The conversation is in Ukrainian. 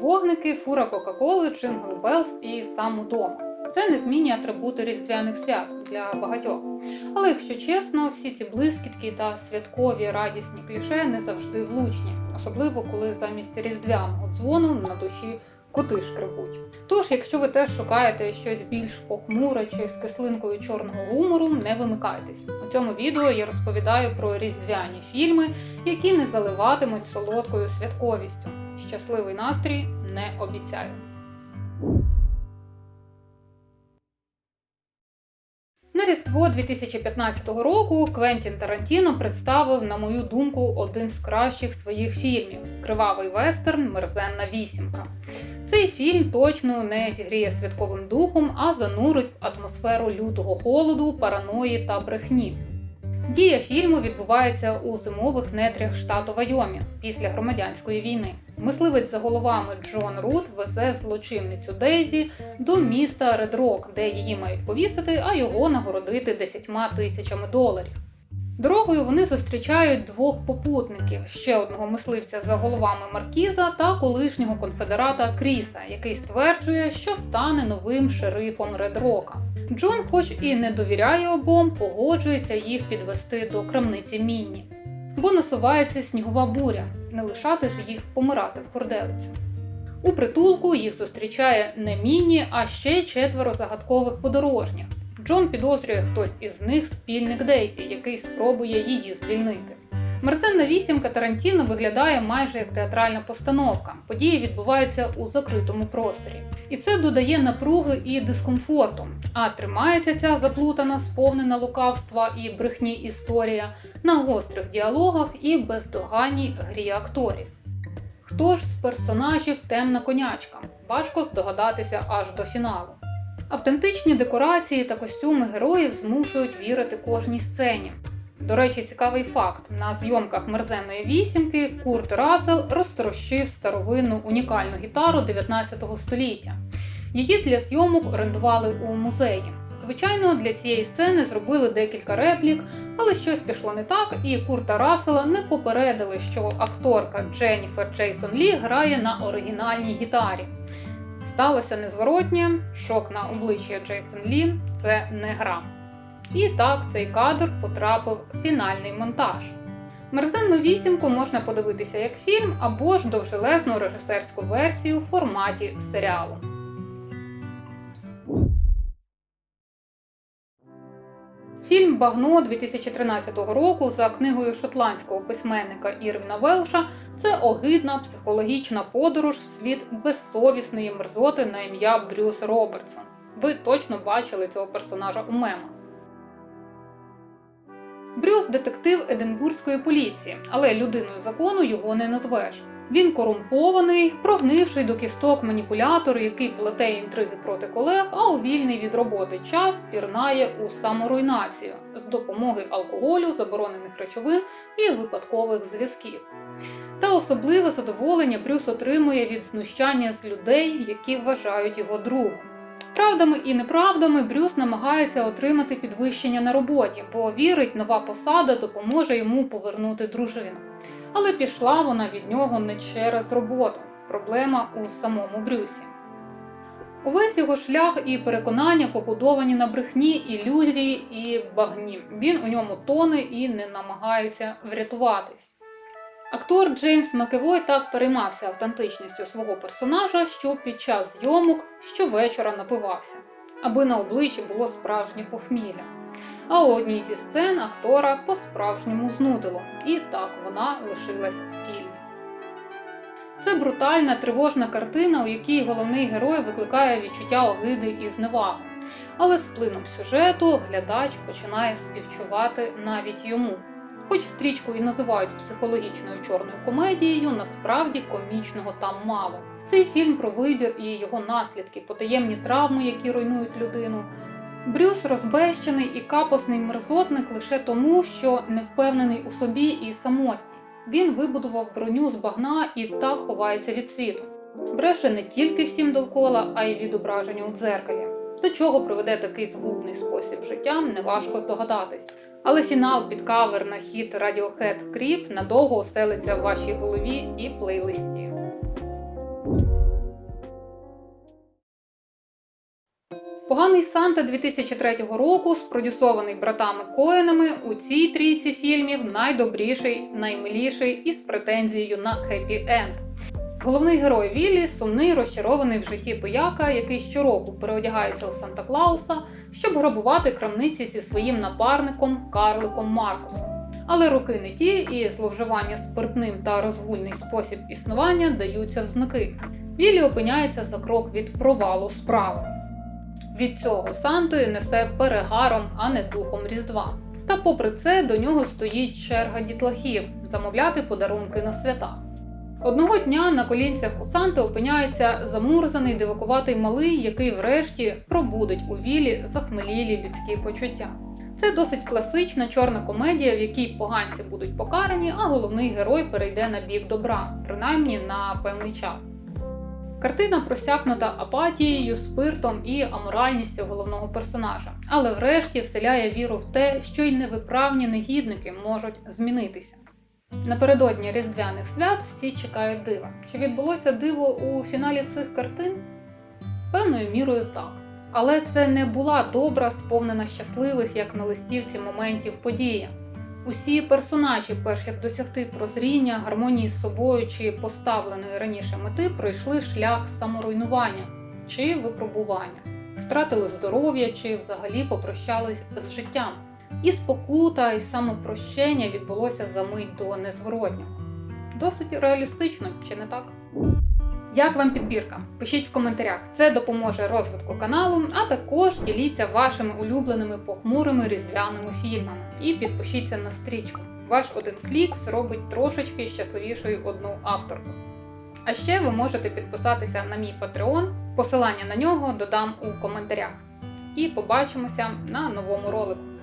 Вогники, фура Кока-Коли, Джингл Белс і сам удома. Це незмінні атрибути різдвяних свят для багатьох. Але якщо чесно, всі ці блискітки та святкові радісні кліше не завжди влучні, особливо коли замість різдвяного дзвону на душі коти шкребуть. Тож, якщо ви теж шукаєте щось більш похмуре чи з кислинкою чорного гумору, не вимикайтесь. У цьому відео я розповідаю про різдвяні фільми, які не заливатимуть солодкою святковістю. Щасливий настрій не обіцяю. На Різдво 2015 року Квентін Тарантіно представив, на мою думку, один з кращих своїх фільмів Кривавий вестерн Мерзенна вісімка. Цей фільм точно не зігріє святковим духом, а занурить в атмосферу лютого холоду, параної та брехні. Дія фільму відбувається у зимових нетрях штату Вайомінг після громадянської війни. Мисливець за головами Джон Рут везе злочинницю Дейзі до міста Редрок, де її мають повісити, а його нагородити 10 тисячами доларів. Дорогою вони зустрічають двох попутників: ще одного мисливця за головами Маркіза та колишнього конфедерата Кріса, який стверджує, що стане новим шерифом Редрока. Джон, хоч і не довіряє обом, погоджується їх підвести до крамниці Мінні. Бо насувається снігова буря, не лишати ж їх помирати в корделицю. У притулку їх зустрічає не Мінні, а ще четверо загадкових подорожніх. Джон підозрює хтось із них спільник Дейсі, який спробує її звільнити. Мерзенна вісімка Тарантіно виглядає майже як театральна постановка. Події відбуваються у закритому просторі. І це додає напруги і дискомфорту. А тримається ця заплутана, сповнена лукавства і брехні історія на гострих діалогах і бездоганній грі акторів. Хто ж з персонажів темна конячка? Важко здогадатися аж до фіналу. Автентичні декорації та костюми героїв змушують вірити кожній сцені. До речі, цікавий факт: на зйомках мерзенної вісімки Курт Рассел розтрощив старовинну унікальну гітару 19 століття. Її для зйомок орендували у музеї. Звичайно, для цієї сцени зробили декілька реплік, але щось пішло не так, і Курта Рассела не попередили, що акторка Дженніфер Джейсон Лі грає на оригінальній гітарі. Сталося незворотнє, шок на обличчя Джейсон Лі це не гра. І так цей кадр потрапив в фінальний монтаж. Мерзенну вісімку можна подивитися як фільм або ж довжелезну режисерську версію в форматі серіалу. Фільм Багно 2013 року за книгою шотландського письменника Ірвіна Велша це огидна психологічна подорож в світ безсовісної мерзоти на ім'я Брюс Робертсон. Ви точно бачили цього персонажа у мемах. Брюс детектив Единбурзької поліції, але людиною закону його не назвеш. Він корумпований, прогнивший до кісток маніпулятор, який плете інтриги проти колег, а у вільний від роботи час пірнає у саморуйнацію з допомоги алкоголю, заборонених речовин і випадкових зв'язків. Та особливе задоволення Брюс отримує від знущання з людей, які вважають його другом. Правдами і неправдами Брюс намагається отримати підвищення на роботі, бо вірить, нова посада допоможе йому повернути дружину. Але пішла вона від нього не через роботу. Проблема у самому Брюсі. Увесь його шлях і переконання побудовані на брехні, ілюзії і багні. Він у ньому тоне і не намагається врятуватись. Актор Джеймс Макевой так переймався автентичністю свого персонажа, що під час зйомок щовечора напивався, аби на обличчі було справжнє похмілля. А у одній зі сцен актора по-справжньому знудило, і так вона лишилась в фільмі. Це брутальна тривожна картина, у якій головний герой викликає відчуття огиди і зневаги. Але з плином сюжету глядач починає співчувати навіть йому. Хоч стрічку і називають психологічною чорною комедією, насправді комічного там мало. Цей фільм про вибір і його наслідки, потаємні травми, які руйнують людину. Брюс розбещений і капосний мерзотник лише тому, що не впевнений у собі і самотній. Він вибудував броню з багна і так ховається від світу. Бреше не тільки всім довкола, а й відображенню у дзеркалі. До чого приведе такий згубний спосіб життя, неважко здогадатись. Але фінал під кавер на хіт Radiohead Creep надовго оселиться в вашій голові і плейлисті. Поганий Санта 2003 року, спродюсований братами Коенами, у цій трійці фільмів найдобріший, наймиліший і з претензією на хеппі енд. Головний герой Віллі сумний, розчарований в житті пояка, який щороку переодягається у Санта Клауса, щоб грабувати крамниці зі своїм напарником Карликом Маркусом. Але роки не ті, і зловживання спиртним та розгульний спосіб існування даються в знаки. Віллі опиняється за крок від провалу справи. Від цього Санти несе перегаром, а не духом Різдва. Та попри це до нього стоїть черга дітлахів замовляти подарунки на свята. Одного дня на колінцях у Санти опиняється замурзаний дивакуватий малий, який врешті пробудить у Віллі захмелілі людські почуття. Це досить класична чорна комедія, в якій поганці будуть покарані, а головний герой перейде на бік добра, принаймні на певний час. Картина просякнута апатією, спиртом і аморальністю головного персонажа, але врешті вселяє віру в те, що й невиправні негідники можуть змінитися. Напередодні різдвяних свят всі чекають дива. Чи відбулося диво у фіналі цих картин? Певною мірою так. Але це не була добра, сповнена щасливих, як на листівці моментів подія. Усі персонажі, перш як досягти прозріння, гармонії з собою чи поставленої раніше мети, пройшли шлях саморуйнування чи випробування, втратили здоров'я чи взагалі попрощались з життям. І спокута, і самопрощення відбулося за мить до незворотнього. Досить реалістично, чи не так? Як вам підбірка? Пишіть в коментарях, це допоможе розвитку каналу, а також діліться вашими улюбленими похмурими різдвяними фільмами і підпишіться на стрічку. Ваш один клік зробить трошечки щасливішою одну авторку. А ще ви можете підписатися на мій Patreon, посилання на нього додам у коментарях. І побачимося на новому ролику.